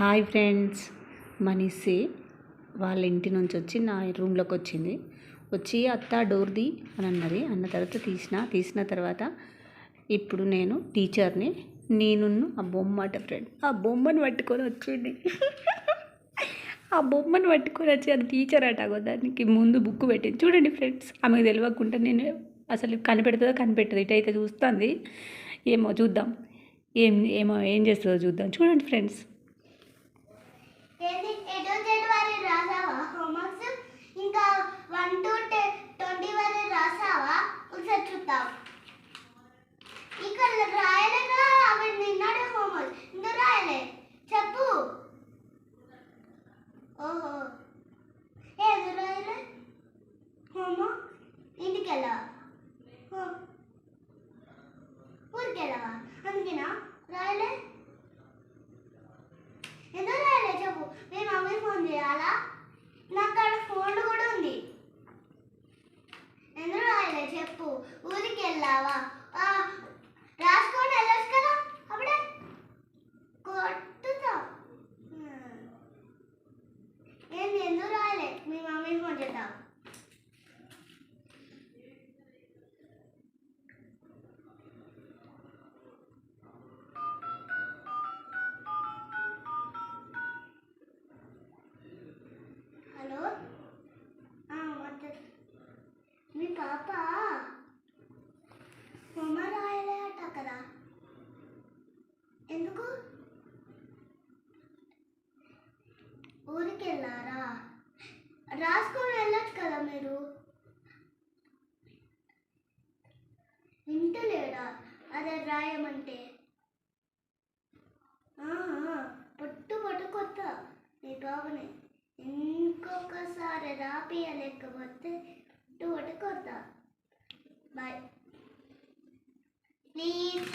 Hi friends మనిషి వాళ్ళ ఇంటి నుంచి వచ్చి నా రూమ్లోకి వచ్చింది. వచ్చి అత్త డోర్ది అని అన్నది. అన్న తర్వాత తీసిన తీసిన తర్వాత ఇప్పుడు నేను టీచర్ని నేను ఆ బొమ్మ అట ఫ్రెండ్ ఆ బొమ్మను పట్టుకొని వచ్చింది. ఆ బొమ్మను పట్టుకొని వచ్చి అది టీచర్ అట దానికి ముందు బుక్ పెట్టింది. చూడండి ఫ్రెండ్స్ ఆమెకు తెలియకుండా నేను అసలు కనిపెడుతుందో కనిపెట్టదు. ఇటైతే చూస్తుంది. ఏమో చూద్దాం. ఏం ఏమో ఏం చేస్తుందో చూద్దాం. చూడండి ఫ్రెండ్స్ ఏంది? ఎటో జెడ్ వరకు రాసావా? హోంవర్క్స్ ఇంకా వన్ టు ట్వంటీ వరకు రాసావా? ఒకసారి చూద్దాం. ఇక్కడ రాయలేగా అవి నిన్నడే హోంవర్క్. ఇంకా రాయలే? చెప్పు. ఓహో. ఏది రాయలే? హోంవర్క్? ఇంటికి వెళ్ళావా ఊరికి వెళ్ళావా అందుకేనా? రాయలే ఎందుకు రాయలే చెప్పు మీ మమ్మీ ఫోన్ చేయాలా నాకు అక్కడ ఫోన్ కూడా ఉంది ఎందుకు రాయలే చెప్పు. ఊరికెళ్ళావా? పాప? ఉమా రాయలే కదా. ఎందుకు? ఊరికి వెళ్ళారా రాసుకొని వెళ్ళచ్చు కదా మీరు. వింటలేడా? అదే రాయమంటే. పొట్టు పట్టు కొత్త. నీ బాబుని ఇంకొకసారి రాపియలేకపోతే పట్టు